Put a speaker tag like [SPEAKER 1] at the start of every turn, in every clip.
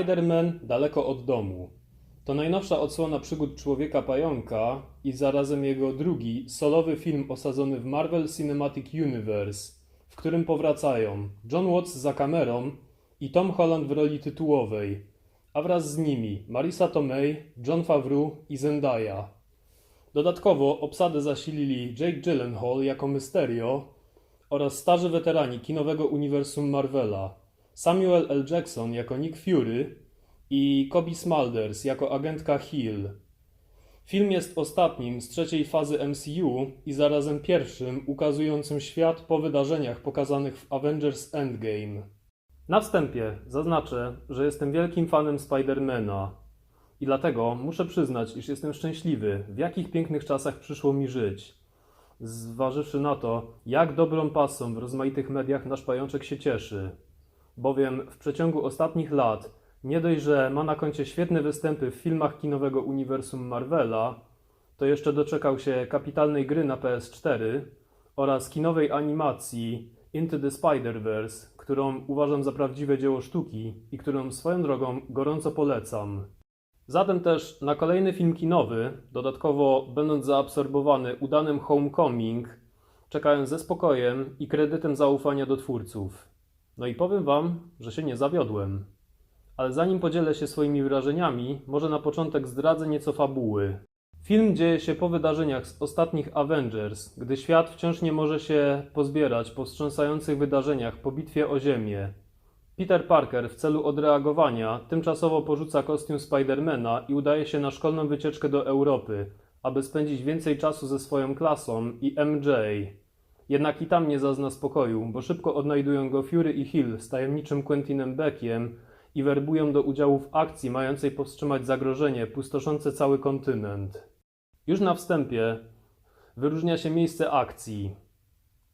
[SPEAKER 1] Spider-Man daleko od domu. To najnowsza odsłona przygód Człowieka Pająka i zarazem jego drugi, solowy film osadzony w Marvel Cinematic Universe, w którym powracają John Watts za kamerą i Tom Holland w roli tytułowej, a wraz z nimi Marisa Tomei, John Favreau i Zendaya. Dodatkowo obsadę zasilili Jake Gyllenhaal jako Mysterio oraz starzy weterani kinowego uniwersum Marvela Samuel L. Jackson jako Nick Fury i Kobe Smulders jako agentka Hill. Film jest ostatnim z trzeciej fazy MCU i zarazem pierwszym ukazującym świat po wydarzeniach pokazanych w Avengers Endgame. Na wstępie zaznaczę, że jestem wielkim fanem Spidermana i dlatego muszę przyznać, iż jestem szczęśliwy, w jakich pięknych czasach przyszło mi żyć. Zważywszy na to, jak dobrą pasą w rozmaitych mediach nasz pajączek się cieszy. Bowiem w przeciągu ostatnich lat nie dość, że ma na koncie świetne występy w filmach kinowego uniwersum Marvela, to jeszcze doczekał się kapitalnej gry na PS4 oraz kinowej animacji Into the Spider-Verse, którą uważam za prawdziwe dzieło sztuki i którą swoją drogą gorąco polecam. Zatem też na kolejny film kinowy, dodatkowo będąc zaabsorbowany udanym Homecoming, czekałem ze spokojem i kredytem zaufania do twórców. No i powiem Wam, że się nie zawiodłem. Ale zanim podzielę się swoimi wrażeniami, może na początek zdradzę nieco fabuły. Film dzieje się po wydarzeniach z ostatnich Avengers, gdy świat wciąż nie może się pozbierać po wstrząsających wydarzeniach po bitwie o Ziemię. Peter Parker w celu odreagowania tymczasowo porzuca kostium Spidermana i udaje się na szkolną wycieczkę do Europy, aby spędzić więcej czasu ze swoją klasą i MJ. Jednak i tam nie zazna spokoju, bo szybko odnajdują go Fury i Hill z tajemniczym Quentinem Beckiem i werbują do udziału w akcji mającej powstrzymać zagrożenie pustoszące cały kontynent. Już na wstępie wyróżnia się miejsce akcji.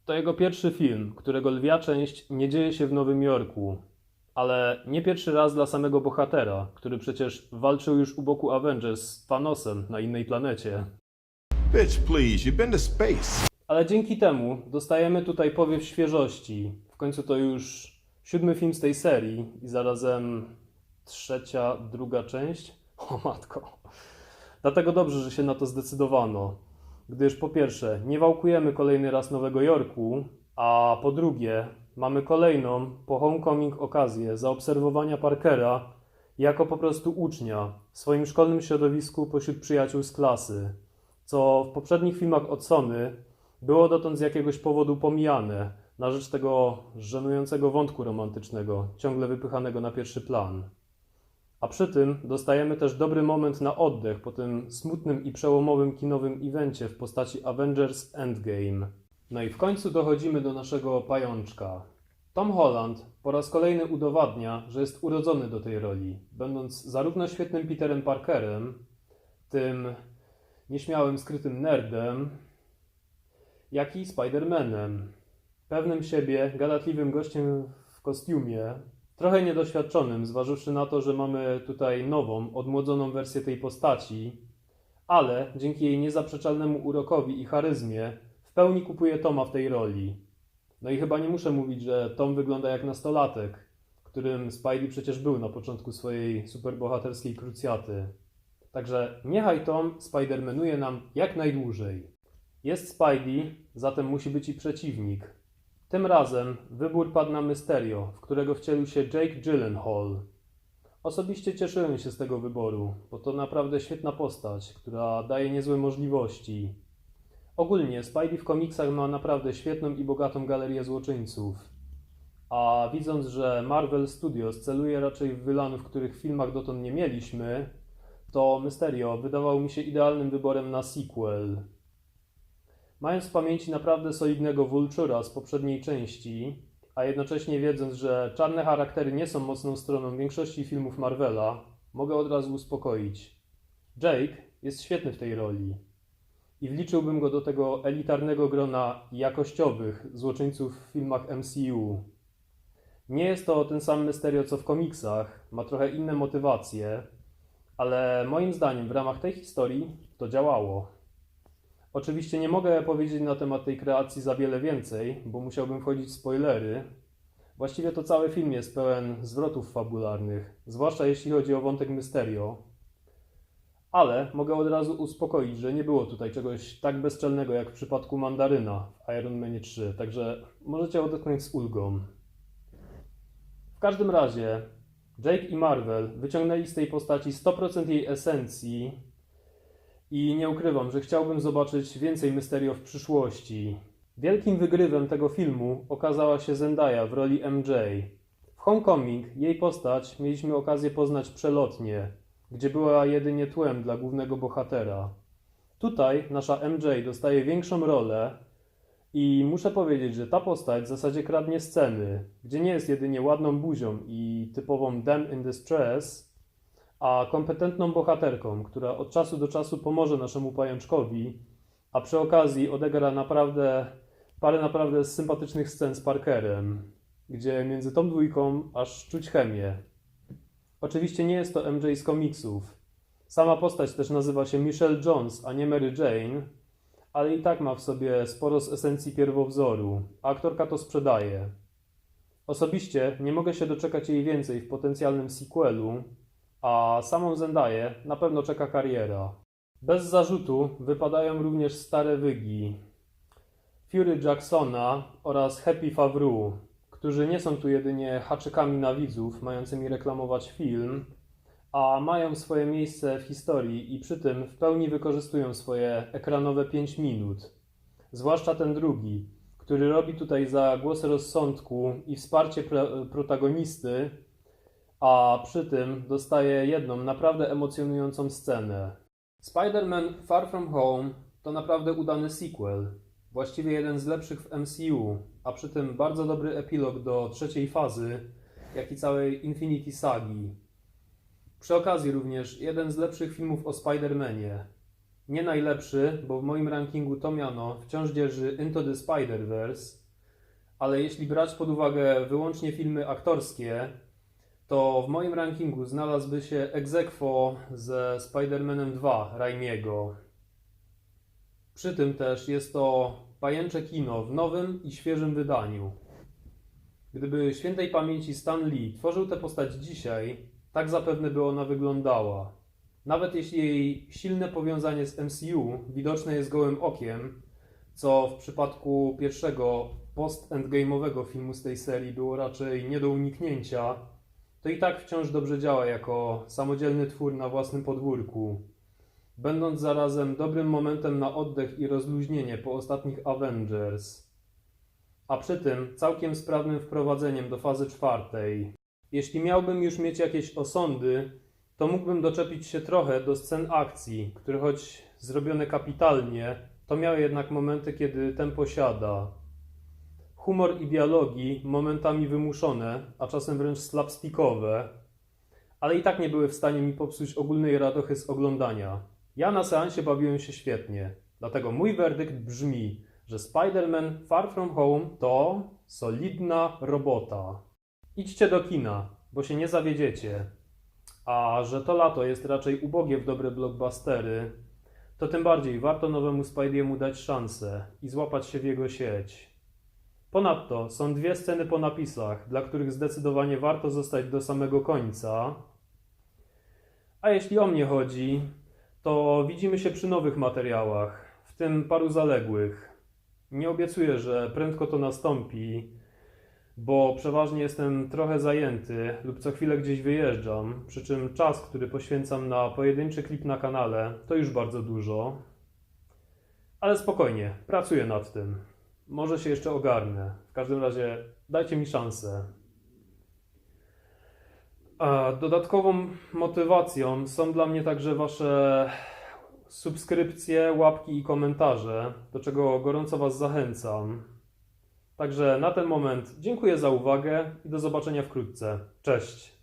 [SPEAKER 1] To jego pierwszy film, którego lwia część nie dzieje się w Nowym Jorku. Ale nie pierwszy raz dla samego bohatera, który przecież walczył już u boku Avengers z Thanosem na innej planecie.
[SPEAKER 2] Bitch, please, you've been to space.
[SPEAKER 1] Ale dzięki temu dostajemy tutaj powiew świeżości. W końcu to już siódmy film z tej serii i zarazem trzecia, druga część. O matko. Dlatego dobrze, że się na to zdecydowano. Gdyż po pierwsze, nie wałkujemy kolejny raz Nowego Jorku, a po drugie, mamy kolejną po Homecoming okazję zaobserwowania Parkera jako po prostu ucznia w swoim szkolnym środowisku pośród przyjaciół z klasy, co w poprzednich filmach od Sony było dotąd z jakiegoś powodu pomijane na rzecz tego żenującego wątku romantycznego, ciągle wypychanego na pierwszy plan. A przy tym dostajemy też dobry moment na oddech po tym smutnym i przełomowym kinowym evencie w postaci Avengers Endgame. No i w końcu dochodzimy do naszego pajączka. Tom Holland po raz kolejny udowadnia, że jest urodzony do tej roli, będąc zarówno świetnym Peterem Parkerem, tym nieśmiałym, skrytym nerdem, jak i Spider-Manem. Pewnym siebie, gadatliwym gościem w kostiumie, trochę niedoświadczonym, zważywszy na to, że mamy tutaj nową, odmłodzoną wersję tej postaci, ale dzięki jej niezaprzeczalnemu urokowi i charyzmie w pełni kupuje Toma w tej roli. No i chyba nie muszę mówić, że Tom wygląda jak nastolatek, którym Spidey przecież był na początku swojej superbohaterskiej krucjaty. Także niechaj Tom Spidermanuje nam jak najdłużej. Jest Spidey, zatem musi być i przeciwnik. Tym razem wybór padł na Mysterio, w którego wcielił się Jake Gyllenhaal. Osobiście cieszyłem się z tego wyboru, bo to naprawdę świetna postać, która daje niezłe możliwości. Ogólnie Spidey w komiksach ma naprawdę świetną i bogatą galerię złoczyńców. A widząc, że Marvel Studios celuje raczej w wylanów, których w filmach dotąd nie mieliśmy, to Mysterio wydawał mi się idealnym wyborem na sequel. Mając w pamięci naprawdę solidnego Vulture'a z poprzedniej części, a jednocześnie wiedząc, że czarne charaktery nie są mocną stroną większości filmów Marvela, mogę od razu uspokoić. Jake jest świetny w tej roli i wliczyłbym go do tego elitarnego grona jakościowych złoczyńców w filmach MCU. Nie jest to ten sam Mysterio co w komiksach, ma trochę inne motywacje, ale moim zdaniem w ramach tej historii to działało. Oczywiście nie mogę powiedzieć na temat tej kreacji za wiele więcej, bo musiałbym wchodzić w spoilery. Właściwie to cały film jest pełen zwrotów fabularnych, zwłaszcza jeśli chodzi o wątek Mysterio. Ale mogę od razu uspokoić, że nie było tutaj czegoś tak bezczelnego jak w przypadku Mandaryna w Iron Man 3, także możecie odetchnąć z ulgą. W każdym razie, Jake i Marvel wyciągnęli z tej postaci 100% jej esencji i nie ukrywam, że chciałbym zobaczyć więcej Mysterio w przyszłości. Wielkim wygrywem tego filmu okazała się Zendaya w roli MJ. W Homecoming jej postać mieliśmy okazję poznać przelotnie, gdzie była jedynie tłem dla głównego bohatera. Tutaj nasza MJ dostaje większą rolę i muszę powiedzieć, że ta postać w zasadzie kradnie sceny, gdzie nie jest jedynie ładną buzią i typową damn in distress, a kompetentną bohaterką, która od czasu do czasu pomoże naszemu pajączkowi, a przy okazji odegra naprawdę parę naprawdę sympatycznych scen z Parkerem, gdzie między tą dwójką aż czuć chemię. Oczywiście nie jest to MJ z komiksów. Sama postać też nazywa się Michelle Jones, a nie Mary Jane, ale i tak ma w sobie sporo z esencji pierwowzoru, a aktorka to sprzedaje. Osobiście nie mogę się doczekać jej więcej w potencjalnym sequelu, a samą Zendaję na pewno czeka kariera. Bez zarzutu wypadają również stare wygi. Fury Jacksona oraz Happy Favreau, którzy nie są tu jedynie haczykami na widzów mającymi reklamować film, a mają swoje miejsce w historii i przy tym w pełni wykorzystują swoje ekranowe 5 minut. Zwłaszcza ten drugi, który robi tutaj za głos rozsądku i wsparcie pro- protagonisty, a przy tym dostaje jedną naprawdę emocjonującą scenę. Spider-Man Far From Home to naprawdę udany sequel, właściwie jeden z lepszych w MCU, a przy tym bardzo dobry epilog do trzeciej fazy, jak i całej Infinity Sagi. Przy okazji również jeden z lepszych filmów o Spider-Manie. Nie najlepszy, bo w moim rankingu to miano wciąż dzierży Into the Spider-Verse, ale jeśli brać pod uwagę wyłącznie filmy aktorskie, to w moim rankingu znalazłby się aequo ze Spider-Manem 2 Raimiego. Przy tym też jest to pajęcze kino w nowym i świeżym wydaniu. Gdyby świętej pamięci Stan Lee tworzył tę postać dzisiaj, tak zapewne by ona wyglądała. Nawet jeśli jej silne powiązanie z MCU widoczne jest gołym okiem, co w przypadku pierwszego post-endgame'owego filmu z tej serii było raczej nie do uniknięcia, to i tak wciąż dobrze działa jako samodzielny twór na własnym podwórku, będąc zarazem dobrym momentem na oddech i rozluźnienie po ostatnich Avengers, a przy tym całkiem sprawnym wprowadzeniem do fazy czwartej. Jeśli miałbym już mieć jakieś osądy, to mógłbym doczepić się trochę do scen akcji, które choć zrobione kapitalnie, to miały jednak momenty, kiedy tempo siada. Humor i dialogi momentami wymuszone, a czasem wręcz slapstickowe, ale i tak nie były w stanie mi popsuć ogólnej radochy z oglądania. Ja na seansie bawiłem się świetnie, dlatego mój werdykt brzmi, że Spider-Man Far From Home to solidna robota. Idźcie do kina, bo się nie zawiedziecie. A że to lato jest raczej ubogie w dobre blockbustery, to tym bardziej warto nowemu Spidey'emu dać szansę i złapać się w jego sieć. Ponadto są dwie sceny po napisach, dla których zdecydowanie warto zostać do samego końca. A jeśli o mnie chodzi, to widzimy się przy nowych materiałach, w tym paru zaległych. Nie obiecuję, że prędko to nastąpi, bo przeważnie jestem trochę zajęty lub co chwilę gdzieś wyjeżdżam, przy czym czas, który poświęcam na pojedynczy klip na kanale, to już bardzo dużo. Ale spokojnie, pracuję nad tym. Może się jeszcze ogarnę. W każdym razie dajcie mi szansę. A dodatkową motywacją są dla mnie także Wasze subskrypcje, łapki i komentarze, do czego gorąco Was zachęcam. Także na ten moment dziękuję za uwagę i do zobaczenia wkrótce. Cześć!